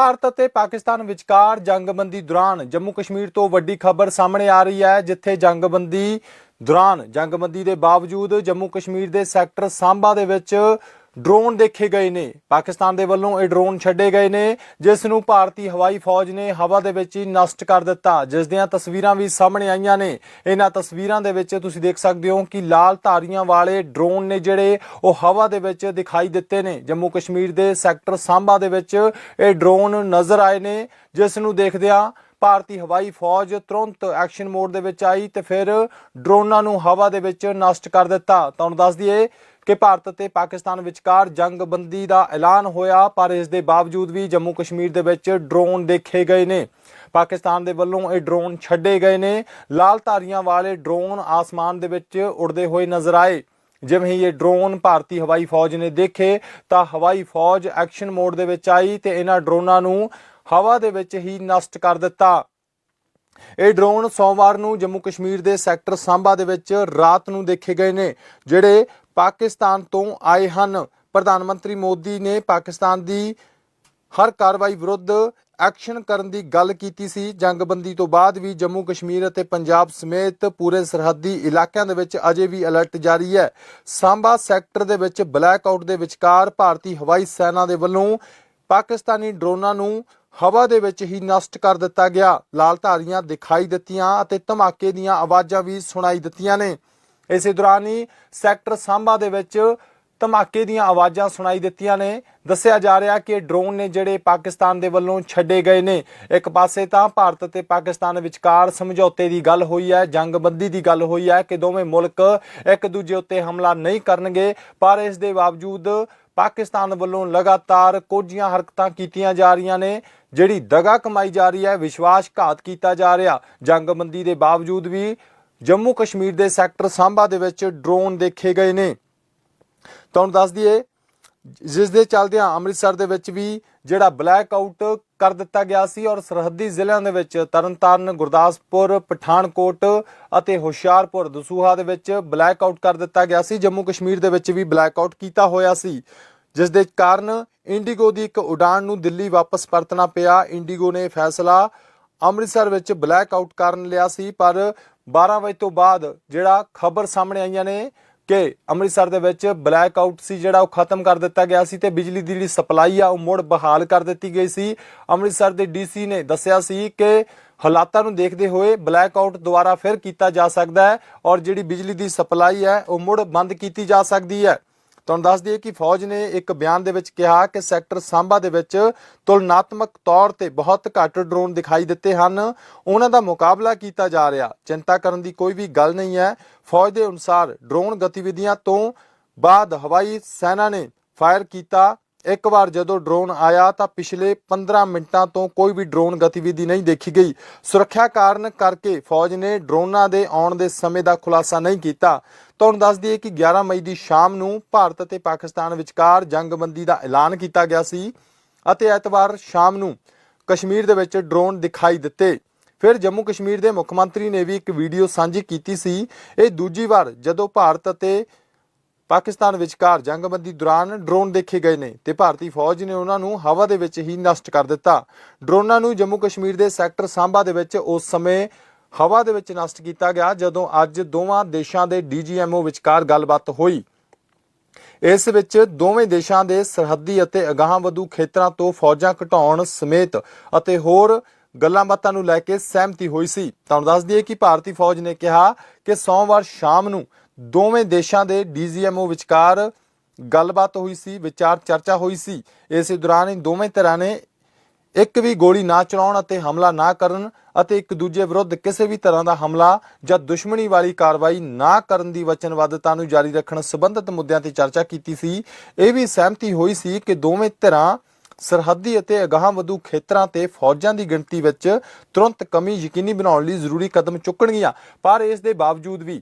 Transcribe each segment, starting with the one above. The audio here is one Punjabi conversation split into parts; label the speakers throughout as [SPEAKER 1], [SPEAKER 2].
[SPEAKER 1] ਭਾਰਤ ਅਤੇ ਪਾਕਿਸਤਾਨ ਵਿਚਕਾਰ ਜੰਗਬੰਦੀ ਦੌਰਾਨ ਜੰਮੂ ਕਸ਼ਮੀਰ ਤੋਂ ਵੱਡੀ ਖਬਰ ਸਾਹਮਣੇ ਆ ਰਹੀ ਹੈ, ਜਿੱਥੇ ਜੰਗਬੰਦੀ ਦੌਰਾਨ ਜੰਗਬੰਦੀ ਦੇ ਬਾਵਜੂਦ ਜੰਮੂ ਕਸ਼ਮੀਰ ਦੇ ਸੈਕਟਰ ਸਾਂਬਾ ਦੇ ਵਿੱਚ ਡਰੋਨ ਦੇਖੇ ਗਏ ਨੇ। ਪਾਕਿਸਤਾਨ ਦੇ ਵੱਲੋਂ ਇਹ ਡਰੋਨ ਛੱਡੇ ਗਏ ਨੇ, ਜਿਸ ਨੂੰ ਭਾਰਤੀ ਹਵਾਈ ਫੌਜ ਨੇ ਹਵਾ ਦੇ ਵਿੱਚ ਹੀ ਨਸ਼ਟ ਕਰ ਦਿੱਤਾ। ਜਿਸ ਦੀਆਂ ਤਸਵੀਰਾਂ ਵੀ ਸਾਹਮਣੇ ਆਈਆਂ ਨੇ। ਇਹਨਾਂ ਤਸਵੀਰਾਂ ਦੇ ਵਿੱਚ ਤੁਸੀਂ ਦੇਖ ਸਕਦੇ ਹੋ ਕਿ ਲਾਲ ਧਾਰੀਆਂ ਵਾਲੇ ਡਰੋਨ ਨੇ ਜਿਹੜੇ ਉਹ ਹਵਾ ਦੇ ਵਿੱਚ ਦਿਖਾਈ ਦਿੱਤੇ ਨੇ। ਜੰਮੂ ਕਸ਼ਮੀਰ ਦੇ ਸੈਕਟਰ ਸਾਂਬਾ ਦੇ ਵਿੱਚ ਇਹ ਡਰੋਨ ਨਜ਼ਰ ਆਏ ਨੇ, ਜਿਸ ਨੂੰ ਦੇਖਦਿਆਂ ਭਾਰਤੀ ਹਵਾਈ ਫੌਜ ਤੁਰੰਤ ਐਕਸ਼ਨ ਮੋਡ ਦੇ ਵਿੱਚ ਆਈ ਤੇ ਫਿਰ ਡਰੋਨਾਂ ਨੂੰ ਹਵਾ ਦੇ ਵਿੱਚ ਨਸ਼ਟ ਕਰ ਦਿੱਤਾ। ਤੁਹਾਨੂੰ ਦੱਸ ਦਈਏ ਕਿ ਭਾਰਤ ਅਤੇ ਪਾਕਿਸਤਾਨ ਵਿਚਕਾਰ ਜੰਗਬੰਦੀ ਦਾ ਐਲਾਨ ਹੋਇਆ, ਪਰ ਇਸ ਦੇ ਬਾਵਜੂਦ ਵੀ ਜੰਮੂ ਕਸ਼ਮੀਰ ਦੇ ਵਿੱਚ ਡਰੋਨ ਦੇਖੇ ਗਏ ਨੇ। ਪਾਕਿਸਤਾਨ ਦੇ ਵੱਲੋਂ ਇਹ ਡਰੋਨ ਛੱਡੇ ਗਏ ਨੇ। ਲਾਲ ਧਾਰੀਆਂ ਵਾਲੇ ਡਰੋਨ ਆਸਮਾਨ ਦੇ ਵਿੱਚ ਉੜਦੇ ਹੋਏ ਨਜ਼ਰ ਆਏ। ਜਿਵੇਂ ਹੀ ਇਹ ਡਰੋਨ ਭਾਰਤੀ ਹਵਾਈ ਫੌਜ ਨੇ ਦੇਖੇ, ਤਾਂ ਹਵਾਈ ਫੌਜ ਐਕਸ਼ਨ ਮੋਡ ਦੇ ਵਿੱਚ ਆਈ ਤੇ ਇਹਨਾਂ ਡਰੋਨਾਂ ਨੂੰ ਹਵਾ ਦੇ ਵਿੱਚ ਹੀ ਨਸ਼ਟ ਕਰ ਦਿੱਤਾ। ਇਹ ਡਰੋਨ ਸੋਮਵਾਰ ਨੂੰ ਜੰਮੂ ਕਸ਼ਮੀਰ ਦੇ ਸੈਕਟਰ ਸਾਂਬਾ ਦੇ ਵਿੱਚ ਰਾਤ ਨੂੰ ਦੇਖੇ ਗਏ ਨੇ, ਜਿਹੜੇ ਪਾਕਿਸਤਾਨ ਤੋਂ ਆਏ ਹਨ। ਪ੍ਰਧਾਨ ਮੰਤਰੀ ਮੋਦੀ ਨੇ ਪਾਕਿਸਤਾਨ ਦੀ ਹਰ ਕਾਰਵਾਈ ਵਿਰੁੱਧ ਐਕਸ਼ਨ ਕਰਨ ਦੀ ਗੱਲ ਕੀਤੀ ਸੀ। ਜੰਗਬੰਦੀ ਤੋਂ ਬਾਅਦ ਵੀ ਜੰਮੂ ਕਸ਼ਮੀਰ ਅਤੇ ਪੰਜਾਬ ਸਮੇਤ ਪੂਰੇ ਸਰਹੱਦੀ ਇਲਾਕਿਆਂ ਦੇ ਵਿੱਚ ਅਜੇ ਵੀ ਅਲਰਟ ਜਾਰੀ ਹੈ। ਸਾਂਬਾ ਸੈਕਟਰ ਦੇ ਵਿੱਚ ਬਲੈਕ ਆਊਟ ਦੇ ਵਿਚਕਾਰ ਭਾਰਤੀ ਹਵਾਈ ਸੈਨਾ ਦੇ ਵੱਲੋਂ ਪਾਕਿਸਤਾਨੀ ਡਰੋਨਾਂ ਨੂੰ ਹਵਾ ਦੇ ਵਿੱਚ ਹੀ ਨਸ਼ਟ ਕਰ ਦਿੱਤਾ ਗਿਆ। ਲਾਲ ਧਾਰੀਆਂ ਦਿਖਾਈ ਦਿੱਤੀਆਂ ਅਤੇ ਧਮਾਕੇ ਦੀਆਂ ਆਵਾਜ਼ਾਂ ਵੀ ਸੁਣਾਈ ਦਿੱਤੀਆਂ ਨੇ। ਇਸੇ ਦੌਰਾਨ ਹੀ ਸੈਕਟਰ ਸਾਂਭਾ ਦੇ ਵਿੱਚ ਧਮਾਕੇ ਦੀਆਂ ਆਵਾਜ਼ਾਂ ਸੁਣਾਈ ਦਿੱਤੀਆਂ ਨੇ। ਦੱਸਿਆ ਜਾ ਰਿਹਾ ਕਿ ਡਰੋਨ ਨੇ ਜਿਹੜੇ ਪਾਕਿਸਤਾਨ ਦੇ ਵੱਲੋਂ ਛੱਡੇ ਗਏ ਨੇ। ਇੱਕ ਪਾਸੇ ਤਾਂ ਭਾਰਤ ਤੇ ਪਾਕਿਸਤਾਨ ਵਿਚਕਾਰ ਸਮਝੌਤੇ ਦੀ ਗੱਲ ਹੋਈ ਹੈ, ਜੰਗਬੰਦੀ ਦੀ ਗੱਲ ਹੋਈ ਹੈ ਕਿ ਦੋਵੇਂ ਮੁਲਕ ਇੱਕ ਦੂਜੇ ਉੱਤੇ ਹਮਲਾ ਨਹੀਂ ਕਰਨਗੇ, ਪਰ ਇਸ ਦੇ ਬਾਵਜੂਦ ਪਾਕਿਸਤਾਨ ਵੱਲੋਂ ਲਗਾਤਾਰ ਕੋਝੀਆਂ ਹਰਕਤਾਂ ਕੀਤੀਆਂ ਜਾ ਰਹੀਆਂ ਨੇ, ਜਿਹੜੀ ਦਗਾ ਕਮਾਈ ਜਾ ਰਹੀ ਹੈ, ਵਿਸ਼ਵਾਸਘਾਤ ਕੀਤਾ ਜਾ ਰਿਹਾ। ਜੰਗਬੰਦੀ ਦੇ ਬਾਵਜੂਦ ਵੀ ਜੰਮੂ ਕਸ਼ਮੀਰ ਦੇ ਸੈਕਟਰ ਸਾਂਬਾ ਦੇ ਵਿੱਚ ਡਰੋਨ ਦੇਖੇ ਗਏ ਨੇ। ਤੁਹਾਨੂੰ ਦੱਸ ਦਈਏ, ਜਿਸ ਦੇ ਚੱਲਦਿਆਂ ਅੰਮ੍ਰਿਤਸਰ ਦੇ ਵਿੱਚ ਵੀ ਜਿਹੜਾ ਬਲੈਕ ਆਊਟ ਕਰ ਦਿੱਤਾ ਗਿਆ ਸੀ ਔਰ ਸਰਹੱਦੀ ਜ਼ਿਲ੍ਹਿਆਂ ਦੇ ਵਿੱਚ ਤਰਨਤਾਰਨ, ਗੁਰਦਾਸਪੁਰ, ਪਠਾਨਕੋਟ ਅਤੇ ਹੁਸ਼ਿਆਰਪੁਰ, ਦਸੂਹਾ ਦੇ ਵਿੱਚ ਬਲੈਕ ਆਊਟ ਕਰ ਦਿੱਤਾ ਗਿਆ ਸੀ। ਜੰਮੂ ਕਸ਼ਮੀਰ ਦੇ ਵਿੱਚ ਵੀ ਬਲੈਕ ਆਊਟ ਕੀਤਾ ਹੋਇਆ ਸੀ। ਜਿਸ ਦੇ ਕਾਰਨ ਇੰਡੀਗੋ ਦੀ ਇੱਕ ਉਡਾਨ ਨੂੰ ਦਿੱਲੀ ਵਾਪਸ ਪਰਤਣਾ ਪਿਆ। ਇੰਡੀਗੋ ਨੇ ਫੈਸਲਾ ਅੰਮ੍ਰਿਤਸਰ ਵਿੱਚ ਬਲੈਕ ਆਊਟ ਕਰਨ ਲਿਆ ਸੀ, ਪਰ 12 ਵਜੇ ਤੋਂ ਬਾਅਦ ਜਿਹੜਾ ਖਬਰ ਸਾਹਮਣੇ ਆਈਆਂ ਨੇ ਕਿ ਅੰਮ੍ਰਿਤਸਰ ਦੇ ਵਿੱਚ ਬਲੈਕ ਆਊਟ ਸੀ, ਜਿਹੜਾ ਉਹ ਖਤਮ ਕਰ ਦਿੱਤਾ ਗਿਆ ਸੀ ਤੇ ਬਿਜਲੀ ਦੀ ਜਿਹੜੀ ਸਪਲਾਈ ਆ, ਉਹ ਮੁੜ ਬਹਾਲ ਕਰ ਦਿੱਤੀ ਗਈ ਸੀ। ਅੰਮ੍ਰਿਤਸਰ ਦੇ ਡੀਸੀ ਨੇ ਦੱਸਿਆ ਸੀ ਕਿ ਹਾਲਾਤਾਂ ਨੂੰ ਦੇਖਦੇ ਹੋਏ ਬਲੈਕ ਆਊਟ ਦੁਬਾਰਾ ਫਿਰ ਕੀਤਾ ਜਾ ਸਕਦਾ ਹੈ ਔਰ ਜਿਹੜੀ ਬਿਜਲੀ ਦੀ ਸਪਲਾਈ ਹੈ, ਉਹ ਮੁੜ ਬੰਦ ਕੀਤੀ ਜਾ ਸਕਦੀ ਹੈ। ਤੁਹਾਨੂੰ ਦੱਸ ਦਈਏ ਕਿ ਫੌਜ ਨੇ ਇੱਕ ਬਿਆਨ ਦੇ ਵਿੱਚ ਕਿਹਾ ਕਿ ਸੈਕਟਰ ਸਾਂਬਾ ਦੇ ਵਿੱਚ ਤੁਲਨਾਤਮਕ ਤੌਰ ਤੇ ਬਹੁਤ ਘੱਟ ਡਰੋਨ ਦਿਖਾਈ ਦਿੱਤੇ ਹਨ। ਉਹਨਾਂ ਦਾ ਮੁਕਾਬਲਾ ਕੀਤਾ ਜਾ ਰਿਹਾ। ਚਿੰਤਾ ਕਰਨ ਦੀ ਕੋਈ ਵੀ ਗੱਲ ਨਹੀਂ ਹੈ। ਫੌਜ ਦੇ ਅਨੁਸਾਰ ਡਰੋਨ ਗਤੀਵਿਧੀਆਂ ਤੋਂ ਬਾਅਦ ਹਵਾਈ ਸੈਨਾ ਨੇ ਫਾਇਰ ਕੀਤਾ। ਇੱਕ ਵਾਰ ਜਦੋਂ ਡਰੋਨ ਆਇਆ ਤਾਂ ਪਿਛਲੇ 15 ਮਿੰਟਾਂ ਤੋਂ ਕੋਈ ਵੀ ਡਰੋਨ ਗਤੀਵਿਧੀ ਨਹੀਂ ਦੇਖੀ ਗਈ। ਸੁਰੱਖਿਆ ਕਾਰਨ ਕਰਕੇ ਫੌਜ ਨੇ ਡਰੋਨਾਂ ਦੇ ਆਉਣ ਦੇ ਸਮੇਂ ਦਾ ਖੁਲਾਸਾ ਨਹੀਂ ਕੀਤਾ। ਤੁਹਾਨੂੰ ਦੱਸ ਦਈਏ ਕਿ 11 ਮਈ ਦੀ ਸ਼ਾਮ ਨੂੰ ਭਾਰਤ ਅਤੇ ਪਾਕਿਸਤਾਨ ਵਿਚਕਾਰ ਜੰਗਬੰਦੀ ਦਾ ਐਲਾਨ ਕੀਤਾ ਗਿਆ ਸੀ ਅਤੇ ਐਤਵਾਰ ਸ਼ਾਮ ਨੂੰ ਕਸ਼ਮੀਰ ਦੇ ਵਿੱਚ ਡਰੋਨ ਦਿਖਾਈ ਦਿੱਤੇ। ਫਿਰ ਜੰਮੂ ਕਸ਼ਮੀਰ ਦੇ ਮੁੱਖ ਮੰਤਰੀ ਨੇ ਵੀ ਇੱਕ ਵੀਡੀਓ ਸਾਂਝੀ ਕੀਤੀ ਸੀ। ਇਹ ਦੂਜੀ ਵਾਰ ਜਦੋਂ ਭਾਰਤ ਅਤੇ ਪਾਕਿਸਤਾਨ ਵਿਚਕਾਰ ਜੰਗਬੰਦੀ ਦੌਰਾਨ ਡਰੋਨ ਦੇਖੇ ਗਏ ਨੇ ਤੇ ਭਾਰਤੀ ਫੌਜ ਨੇ ਉਹਨਾਂ ਨੂੰ ਹਵਾ ਦੇ ਵਿੱਚ ਹੀ ਨਸ਼ਟ ਕਰ ਦਿੱਤਾ। ਡਰੋਨਾਂ ਨੂੰ ਜੰਮੂ ਕਸ਼ਮੀਰ ਦੇ ਸੈਕਟਰ ਸਾਂਬਾ ਦੇ ਵਿੱਚ ਉਸ ਸਮੇਂ ਹਵਾ ਦੇ ਵਿੱਚ ਨਸ਼ਟ ਕੀਤਾ ਗਿਆ, ਜਦੋਂ ਅੱਜ ਦੋਵਾਂ ਦੇਸ਼ਾਂ ਦੇ ਡੀਜੀਐਮਓ ਵਿਚਕਾਰ ਗੱਲਬਾਤ ਹੋਈ। ਇਸ ਵਿੱਚ ਦੋਵੇਂ ਦੇਸ਼ਾਂ ਦੇ ਸਰਹੱਦੀ ਅਤੇ ਅਗਾਂਹਵਧੂ ਖੇਤਰਾਂ ਤੋਂ ਫੌਜਾਂ ਘਟਾਉਣ ਸਮੇਤ ਅਤੇ ਹੋਰ ਗੱਲਾਂ ਬਾਤਾਂ ਨੂੰ ਲੈ ਕੇ ਸਹਿਮਤੀ ਹੋਈ ਸੀ। ਤੁਹਾਨੂੰ ਦੱਸ ਦਈਏ ਕਿ ਭਾਰਤੀ ਫੌਜ ਨੇ ਕਿਹਾ ਕਿ ਸੋਮਵਾਰ ਸ਼ਾਮ ਨੂੰ ਦੋਵੇਂ ਦੇਸ਼ਾਂ ਦੇ ਡੀਜੀਐਮਓ ਵਿਚਕਾਰ ਗੱਲਬਾਤ ਹੋਈ ਸੀ, ਵਿਚਾਰ ਚਰਚਾ ਹੋਈ ਸੀ। ਇਸੇ ਦੌਰਾਨ ਹੀ ਦੋਵੇਂ ਧਿਰਾਂ ਨੇ ਇੱਕ ਵੀ ਗੋਲੀ ਨਾ ਚਲਾਉਣ ਅਤੇ ਹਮਲਾ ਨਾ ਕਰਨ ਅਤੇ ਇੱਕ ਦੂਜੇ ਵਿਰੁੱਧ ਕਿਸੇ ਵੀ ਤਰ੍ਹਾਂ ਦਾ ਹਮਲਾ ਜਾਂ ਦੁਸ਼ਮਣੀ ਵਾਲੀ ਕਾਰਵਾਈ ਨਾ ਕਰਨ ਦੀ ਵਚਨਬੱਧਤਾ ਨੂੰ ਜਾਰੀ ਰੱਖਣ ਸੰਬੰਧਿਤ ਮੁੱਦਿਆਂ ਤੇ ਚਰਚਾ ਕੀਤੀ ਸੀ। ਇਹ ਵੀ ਸਹਿਮਤੀ ਹੋਈ ਸੀ ਕਿ ਦੋਵੇਂ ਧਿਰਾਂ ਸਰਹੱਦੀ ਅਤੇ ਅਗਾਂਹਵਧੂ ਖੇਤਰਾਂ ਤੇ ਫੌਜਾਂ ਦੀ ਗਿਣਤੀ ਵਿੱਚ ਤੁਰੰਤ ਕਮੀ ਯਕੀਨੀ ਬਣਾਉਣ ਲਈ ਜ਼ਰੂਰੀ ਕਦਮ ਚੁੱਕਣਗੀਆਂ, ਪਰ ਇਸ ਦੇ ਬਾਵਜੂਦ ਵੀ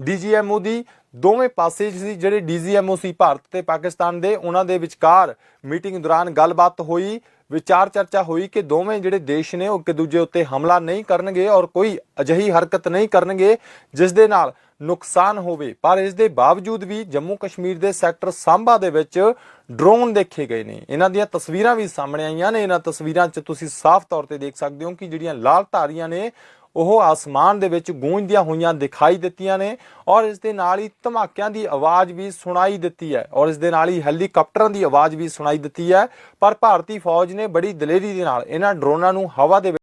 [SPEAKER 1] ਡੀਜੀਐਮਓ ਦੀ ਦੋਵੇਂ ਪਾਸੇ ਸੀ ਜਿਹੜੇ ਡੀਜੀਐਮਓ ਸੀ ਭਾਰਤ ਤੇ ਪਾਕਿਸਤਾਨ ਦੇ, ਉਹਨਾਂ ਦੇ ਵਿਚਕਾਰ ਮੀਟਿੰਗ ਦੌਰਾਨ ਗੱਲਬਾਤ ਹੋਈ, ਵਿਚਾਰ ਚਰਚਾ ਹੋਈ ਕਿ ਦੋਵੇਂ ਜਿਹੜੇ ਦੇਸ਼ ਨੇ ਉਹ ਇੱਕ ਦੂਜੇ ਉੱਤੇ ਹਮਲਾ ਨਹੀਂ ਕਰਨਗੇ ਔਰ ਕੋਈ ਅਜਿਹੀ ਹਰਕਤ ਨਹੀਂ ਕਰਨਗੇ ਜਿਸ ਦੇ ਨਾਲ ਨੁਕਸਾਨ ਹੋਵੇ। ਪਰ ਇਸ ਦੇ ਬਾਵਜੂਦ ਵੀ ਜੰਮੂ ਕਸ਼ਮੀਰ ਦੇ ਸੈਕਟਰ ਸਾਂਬਾ ਦੇ ਵਿੱਚ ਡਰੋਨ ਦੇਖੇ ਗਏ ਨੇ। ਇਹਨਾਂ ਦੀਆਂ ਤਸਵੀਰਾਂ ਵੀ ਸਾਹਮਣੇ ਆਈਆਂ ਨੇ। ਇਹਨਾਂ ਤਸਵੀਰਾਂ 'ਚ ਤੁਸੀਂ ਸਾਫ਼ ਤੌਰ ਤੇ ਦੇਖ ਸਕਦੇ ਹੋ ਕਿ ਜਿਹੜੀਆਂ ਲਾਲ ਧਾਰੀਆਂ ਨੇ ਉਹ ਆਸਮਾਨ ਦੇ ਵਿੱਚ ਗੂੰਜਦੀਆਂ ਹੋਈਆਂ ਦਿਖਾਈ ਦਿੱਤੀਆਂ ਨੇ ਔਰ ਇਸ ਦੇ ਨਾਲ ਹੀ ਧਮਾਕਿਆਂ ਦੀ ਆਵਾਜ਼ ਵੀ ਸੁਣਾਈ ਦਿੱਤੀ ਹੈ ਔਰ ਇਸ ਦੇ ਨਾਲ ਹੀ ਹੈਲੀਕਾਪਟਰਾਂ ਦੀ ਆਵਾਜ਼ ਵੀ ਸੁਣਾਈ ਦਿੱਤੀ ਹੈ। ਪਰ ਭਾਰਤੀ ਫੌਜ ਨੇ ਬੜੀ ਦਲੇਰੀ ਦੇ ਨਾਲ ਇਹਨਾਂ ਡਰੋਨਾਂ ਨੂੰ ਹਵਾ ਦੇ